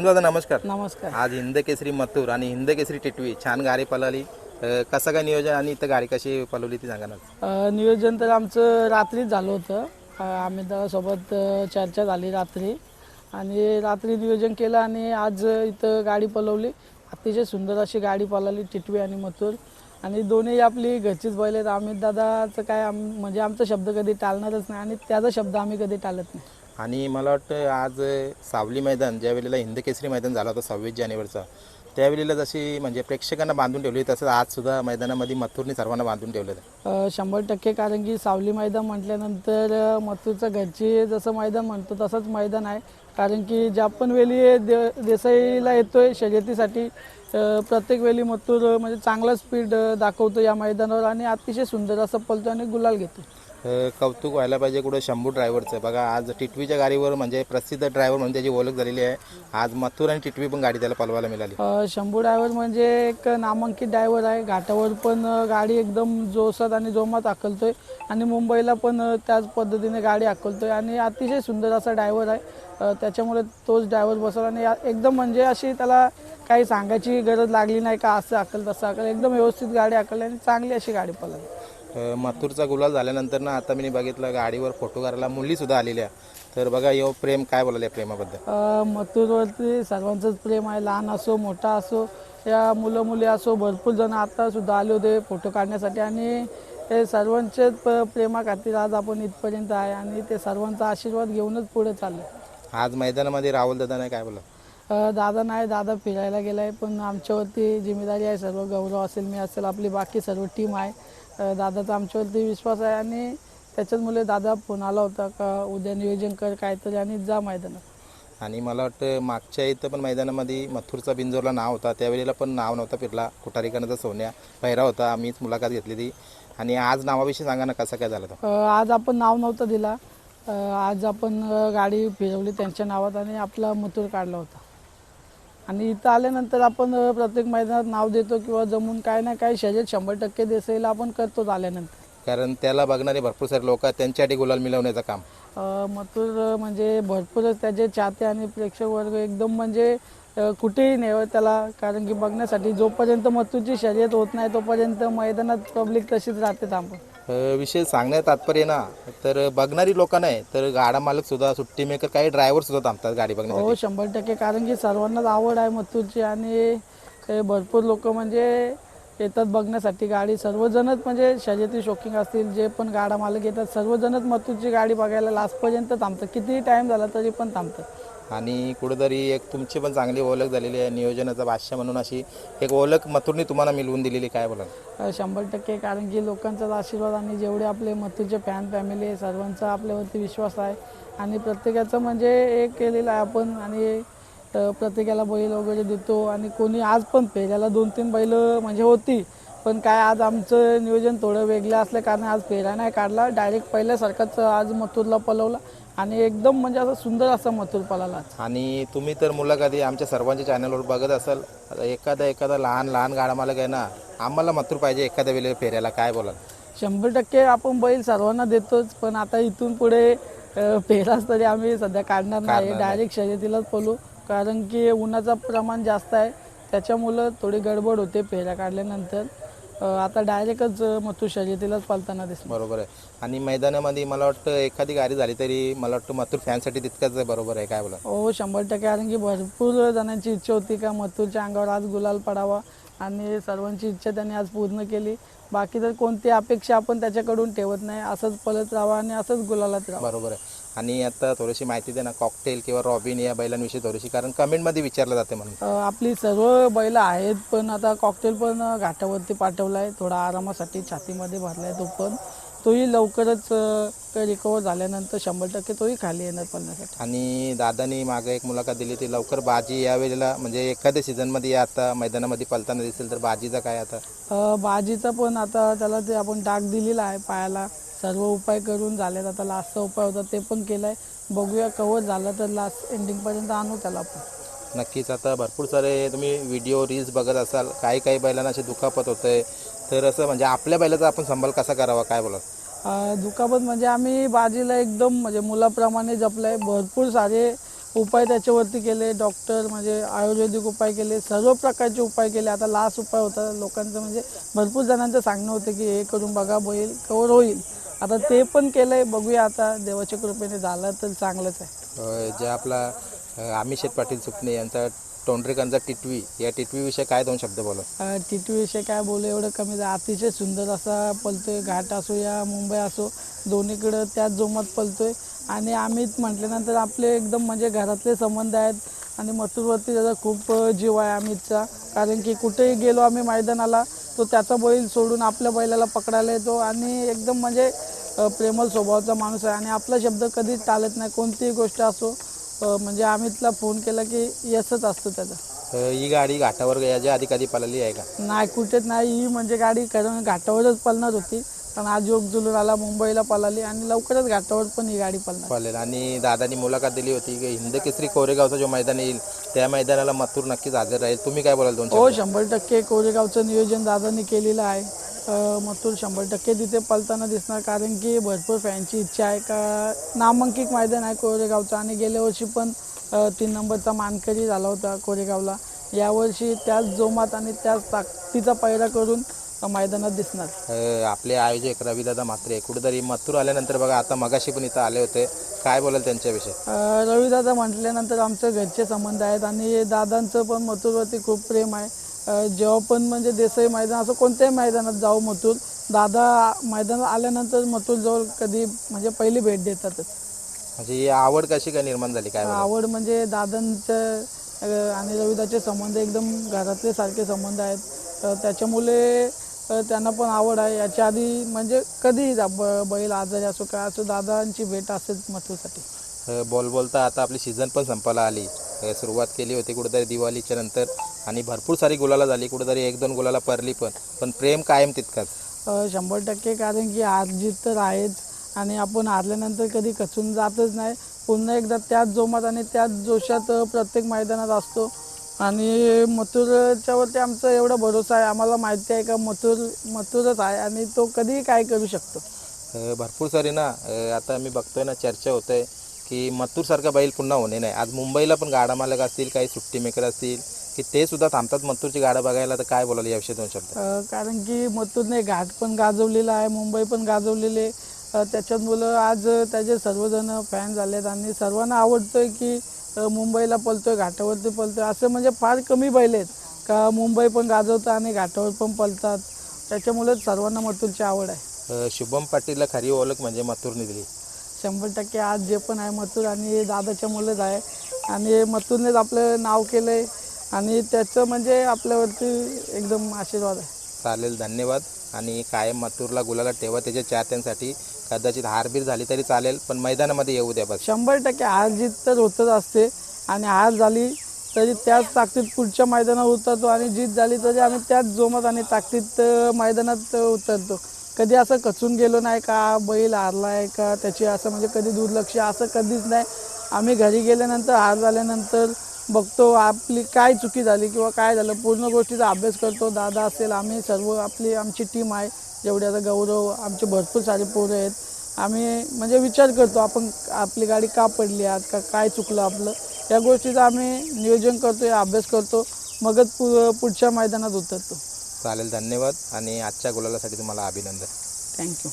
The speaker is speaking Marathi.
दादा नमस्कार. नमस्कार. आज हिंद केसरी मथुर आणि हिंद केसरी टिटवी छान गाडी पळाली. अ, कसं काय नियोजन आणि इथं गाडी कशी पळवली ती सांगा ना. अ, नियोजन तर आमचं रात्रीच झालं होतं. अ, आम्ही सोबत चर्चा झाली रात्री. आणि रात्री नियोजन केलं आणि आज इथं गाडी पलवली अतिशय सुंदर अशी गाडी पळाली टिटवी आणि मथुर. आणि दोन्ही आपली घरचीच बैल आहेत. अमित दादाचं काय आम म्हणजे आमचा शब्द कधी टाळणारच नाही आणि त्याचा शब्द आम्ही कधी टाळत नाही. आणि मला वाटतं आज सावली मैदान ज्या वेळेला हिंदकेसरी मैदान झाला होता सव्वीस जानेवारीचा त्यावेळेला जशी म्हणजे प्रेक्षकांना बांधून ठेवली तसंच आजसुद्धा मैदानामध्ये मथुरने सर्वांना बांधून ठेवलेलं शंभर टक्के कारण की सावली मैदान म्हटल्यानंतर मथुरचं घरची जसं मैदान म्हणतो तसंच मैदान आहे. कारण की ज्या पण वेळी दे देसाईला येतोय शर्यतीसाठी प्रत्येक वेळी मथुर म्हणजे चांगला स्पीड दाखवतो या मैदानावर आणि अतिशय सुंदर असं पलतो आणि गुलाल घेतो कौतुक व्हायला पाहिजे कुठं शंभू ड्रायव्हरचं बघा आज टिटवीच्या गाडीवर म्हणजे प्रसिद्ध ड्रायव्हर म्हणून त्याची ओळख झालेली आहे. आज मथुर आणि टिटवी पण गाडी त्याला पलवायला मिळाली. शंभू ड्रायव्हर म्हणजे एक नामांकित ड्रायव्हर आहे. घाटावर पण गाडी एकदम जोसात आणि जोमात आकलतोय आणि मुंबईला पण त्याच पद्धतीने गाडी आकलतोय आणि अतिशय सुंदर असा ड्रायव्हर आहे. त्याच्यामुळे तोच ड्रायव्हर बसला आणि एकदम म्हणजे अशी त्याला काही सांगायची गरज लागली नाही का असं आकल तसं आकल एकदम व्यवस्थित गाडी आकलली आणि चांगली अशी गाडी पळाली मथुरचा गुलाल झाल्यानंतर ना आता मी बघितलं गाडीवर फोटो करायला मुली सुद्धा आलेल्या. तर बघा यो प्रेम काय बोलाले प्रेमाबद्दल? मथुरवरती सर्वांचंच प्रेम आहे. लहान असो मोठा असो या मुलं मुली असो भरपूर जण आता सुद्धा आले होते फोटो काढण्यासाठी. आणि हे सर्वांचेच प्रेमाखातीर आज आपण इथपर्यंत आहे आणि ते सर्वांचा आशीर्वाद घेऊनच पुढे चाललो. आज मैदानामध्ये राहुल दादाने काय बोला दादा नाही दादा फिरायला गेलाय पण आमच्यावरती जिम्मेदारी आहे. सर्व गौरव असेल मी असेल आपली बाकी सर्व टीम आहे. दादाचा आमच्यावरती विश्वास आहे आणि त्याच्याच मुले दादा फोन आला होता का उद्या नियोजन कर काहीतरी आणि जा मैदानात. आणि मला वाटतं मागच्या इथं पण मैदानामध्ये मथुरचा बिंजोरला नाव होता. त्यावेळेला पण नाव नव्हता फिरला. कुठारीकरणाचा सोन्या पहिरा होता. आम्हीच मुलाखत घेतली ती आणि आज नावाविषयी सांगा ना कसं काय झालं तो? अ, आज आपण नाव नव्हतं दिला. अ, आज आपण अ, गाडी फिरवली त्यांच्या नावात आणि आपला मथुर काढला होता. आणि इथं आल्यानंतर आपण प्रत्येक मैदानात नाव देतो किंवा जमून काय ना काय शर्यत शंभर टक्के देसाईला आपण करतोच आल्यानंतर. कारण त्याला बघणारे भरपूर सारे लोक आहेत त्यांच्यासाठी गुलाल मिळवण्याचं काम. अ, मथुर म्हणजे भरपूरच त्याचे चाहते आणि प्रेक्षक वर्ग एकदम म्हणजे अ, कुठेही नेव त्याला. कारण की बघण्यासाठी जोपर्यंत मथुरची शर्यत होत नाही तोपर्यंत मैदानात पब्लिक तशीच राहते थांबून विषय सांगण्यात तात्पर्य ना तर बघणारी लोक नाही तर गाडा मालक सुद्धा सुट्टी मेकर काही ड्रायव्हर सुद्धा थांबतात गाडी बघण्यासाठी. हो शंभर टक्के कारण की सर्वांनाच आवड आहे मथुरची आणि ते भरपूर लोक म्हणजे येतात बघण्यासाठी गाडी. सर्वजणच म्हणजे शर्यती शौकिंग असतील जे पण गाडा मालक येतात सर्वजणच मथुरची गाडी बघायला लास्टपर्यंत थांबतात. कितीही टाईम झाला तरी पण थांबतात. आणि कुठेतरी एक तुमची पण चांगली ओळख झालेली आहे नियोजनाचा भाष्य म्हणून अशी एक ओळख मथुरनी तुम्हाला मिळवून दिलेली काय बोला शंभर टक्के कारण की लोकांचाच आशीर्वाद आणि जेवढे आपले मथुरचे फॅन फॅमिली आहे सर्वांचा आपल्यावरती विश्वास आहे. आणि प्रत्येकाचं म्हणजे एक केलेलं आहे आपण आणि प्रत्येकाला बैल वगैरे देतो. आणि कोणी आज पण पेऱ्याला दोन तीन बैल म्हणजे होती पण काय आज आमचं नियोजन थोडं वेगळं असल्या कारण आज फेऱ्या नाही काढला. डायरेक्ट पहिल्यासारखाच आज मथुरला पलवला आणि एकदम म्हणजे असं सुंदर असा मथुर आज. आणि तुम्ही तर मुलाखती आमच्या सर्वांच्या चॅनलवर बघत असाल. एखादा एखादा लहान लहान गाडा मालक आहे ना. आम्हाला मथुर पाहिजे एखाद्या वेळेला फेऱ्याला काय बोलाल? शंभर टक्के आपण बैल सर्वांना देतोच पण आता इथून पुढे अ, पेराच तरी आम्ही सध्या काढणार नाही. डायरेक्ट शर्यतीलाच पळू कारण की उन्हाचं प्रमाण जास्त आहे. त्याच्यामुळं थोडी गडबड होते पेऱ्या काढल्यानंतर. आता डायरेक्टच मथू शर्यतीलाच पळताना दिसलं. बरोबर आहे. आणि मैदानामध्ये मला वाटतं एखादी गाडी झाली तरी मला वाटतं मथुर फॅनसाठी तितकंच बरोबर आहे काय बोला हो शंभर टक्के. कारण की भरपूर जणांची इच्छा होती का मथुरच्या अंगावर आज गुलाल पडावा. आणि सर्वांची इच्छा त्यांनी आज पूर्ण केली. बाकी तर कोणती अपेक्षा आपण त्याच्याकडून ठेवत नाही. असंच पळत राहावं आणि असंच गुलालात राहावं. बरोबर आहे. आणि आता थोडीशी माहिती दे ना कॉकटेल किंवा रॉबिन या बैलांविषयी थोडीशी कारण कमेंटमध्ये विचारलं जाते म्हणून. आपली सर्व बैल आहेत पण आता कॉकटेल पण घाटावरती पाठवला आहे थोडा आरामासाठी छातीमध्ये भरला आहे तो पण. तोही लवकरच रिकवर झाल्यानंतर शंभर टक्के तोही खाली येणार पळण्यासाठी आणि दादानी मागे एक मुलाखत दिली ती लवकर बाजी या वेळेला म्हणजे एखाद्या सीझनमध्ये या आता मैदानामध्ये पलताना दिसेल तर बाजीचा काय आता? बाजीचा पण आता त्याला ते आपण डाग दिलेला आहे पायाला सर्व उपाय करून झालेत. आता लास्टचा उपाय होता ते पण केलाय. बघूया कवर झालं तर लास्ट एंडिंगपर्यंत आणू त्याला आपण. नक्कीच आता भरपूर सारे तुम्ही व्हिडिओ रील्स बघत असाल. काही काही बैलांना असे दुखापत होतंय. तर असं म्हणजे आपल्या बैलाचा आपण सांभाळ कसा करावा? काय बोला दुखापत म्हणजे आम्ही बाजीला एकदम म्हणजे मुलाप्रमाणे जपलंय. भरपूर सारे उपाय त्याच्यावरती केले. डॉक्टर म्हणजे आयुर्वेदिक उपाय केले. सर्व प्रकारचे उपाय केले. आता लास्ट उपाय होता. लोकांचं म्हणजे भरपूर जणांचं सांगणं होतं की हे करून बघा बैल कवर होईल. आता ते पण केलंय. बघूया आता. देवाच्या कृपेने झालं तर चांगलंच आहे. जे आपला अ, आमिष शेठ पाटील सुपणे यांचा तोंडरेकरांचा टिटवी या टिटवीविषयी काय दोन शब्द बोला? टिटवीविषयी काय बोलू एवढं कमी अतिशय सुंदर असा पलतोय घाट असो या मुंबई असो दोन्हीकडं त्याच जोमात पलतोय. आणि आम्ही म्हटल्यानंतर आपले एकदम म्हणजे घरातले संबंध आहेत आणि मथुरवरती त्याचा खूप जीव आहे अमितचा कारण की कुठेही गेलो आम्ही मैदानाला तो त्याचा बैल सोडून आपल्या बैलाला पकडायला येतो. आणि एकदम म्हणजे प्रेमल स्वभावाचा माणूस आहे. आणि आपला शब्द कधीच टाळत नाही. कोणतीही गोष्ट असो म्हणजे अमितला फोन केला की यशच असतो त्याचा. अ, ही गाडी घाटावर याच्या आधी कधी पळाली आहे का? नाही कुठेच नाही. ही म्हणजे गाडी कारण घाटावरच पळणार होती. पण आज योग जुलून आला मुंबईला पळाली आणि लवकरच घाटावर पण ही गाडी पळणार. पळेल. आणि दादानी मुलाखत दिली होती की हिंद केसरी कोरेगावचा जो मैदान येईल त्या मैदानाला मथुर नक्कीच हजर राहील. तुम्ही काय बोलाल दोन हो? शंभर टक्के कोरेगावचं नियोजन दादांनी केलेलं आहे. मथुर शंभर टक्के तिथे पळताना दिसणार कारण की भरपूर फॅनची इच्छा आहे का नामांकित मैदान आहे कोरेगावचं. आणि गेल्या वर्षी पण तीन नंबरचा मानकरी झाला होता कोरेगावला. यावर्षी त्याच जोमात आणि त्याच ताकदीचा पैरा करून अ, मैदानात दिसणार? अ, आपले आयोजक रविदादा म्हात्रे. कुठेतरी मथुर आल्यानंतर बघा आता मगाशी पण इथं आले होते. काय बोलाल त्यांच्याविषयी? अ, रविदादा म्हटल्यानंतर आमचे घरचे संबंध आहेत आणि दादांचं पण मथुरवरती खूप प्रेम आहे. अ, जेव्हा पण म्हणजे देसाई मैदान असं कोणत्याही मैदानात जाऊ मथुर दादा मैदानात आल्यानंतर मथुरजवळ कधी म्हणजे पहिली भेट देतातच. म्हणजे ही आवड कशी काय निर्माण झाली? काय बोलाल? आवड म्हणजे दादांचं अ, आणि रविदाचे संबंध एकदम घरातले सारखे संबंध आहेत. अ, त्याच्यामुळे अ, त्यांना पण आवड आहे. याच्या आधी म्हणजे कधीही जा ब बैल आजारी असो काय असो दादांची भेट असेल मथुरसाठी अ, बोल बोलता आता आपली सीझन पण संपायला आली. अ, सुरुवात केली होती कुठेतरी दिवाळीच्या नंतर आणि भरपूर सारी गुलाला झाली. कुठेतरी एक दोन गुलाला परली पण. पण प्रेम कायम तितकाच. अ, शंभर टक्के. कारण की हार जीत तर आहेच आणि आपण हारल्यानंतर कधी खचून जातच नाही. पुन्हा एकदा त्याच जोमात आणि त्याच जोशात अ, प्रत्येक मैदानात असतो. आणि मथुरच्या वरती आमचा एवढा भरोसा आहे. आम्हाला माहिती आहे का मथुर मथुरच आहे आणि तो कधीही काय करू शकतो. अ, भरपूर सारी ना अ, आता मी बघतोय ना चर्चा होतंय की मथुरसारखा बैल पुन्हा होणे नाही. आज मुंबईला पण गाडा मालक असतील काही सुट्टी मेकर असतील की ते सुद्धा थांबतात मथुरची गाडा बघायला तर काय बोलाल याविषयी दोन शब्द? अ, कारण की मथुरने घाट पण गाजवलेला आहे मुंबई पण गाजवलेले. अ, त्याच्यामुळं आज त्याचे सर्वजण फॅन झालेत आणि सर्वांना आवडतंय की मुंबईला पळतोय घाटावरती पळतोय असं म्हणजे फार कमी बैल आहेत. का मुंबई पण गाजवतात आणि घाटावर पण पळतात त्याच्यामुळे सर्वांना मथुरची आवड आहे. शुभम पाटीलला खरी ओळख म्हणजे मथुरने दिली शंभर टक्के आज जे पण आहे मथुर आणि दादाच्या मुलंच आहे. आणि मथुरनेच आपलं नाव केलं आहे आणि त्याचं म्हणजे आपल्यावरती एकदम आशीर्वाद आहे. चालेल धन्यवाद. आणि कायम मथुरला गुलाला ठेवा. त्याच्या चाहत्यांसाठी कदाचित हारबीर झाली तरी चालेल पण मैदानामध्ये येऊ द्या बस. शंभर टक्के हार जीत तर होतच असते आणि हार झाली तरी त्याच ताकदीत पुढच्या मैदानात उतरतो आणि जीत झाली तरी आम्ही त्याच जोमात आणि ताकदीत मैदानात उतरतो. कधी असं खचून गेलो नाही का बैल हारला आहे का त्याची असं म्हणजे कधी दुर्लक्ष असं कधीच नाही. आम्ही घरी गेल्यानंतर हार झाल्यानंतर बघतो आपली काय चुकी झाली किंवा काय झालं पूर्ण गोष्टीचा अभ्यास करतो. दादा असेल आम्ही सर्व आपली आमची टीम आहे. जेवढे आता गौरव आमचे भरपूर सारे पोरं आहेत. आम्ही म्हणजे विचार करतो आपण आपली गाडी का पडली आज? का काय चुकलं आपलं? या गोष्टीचा आम्ही नियोजन करतो या अभ्यास करतो. मगच पु पुढच्या मैदानात उतरतो. चालेल धन्यवाद. आणि आजच्या गुलालासाठी तुम्हाला अभिनंदन. थँक्यू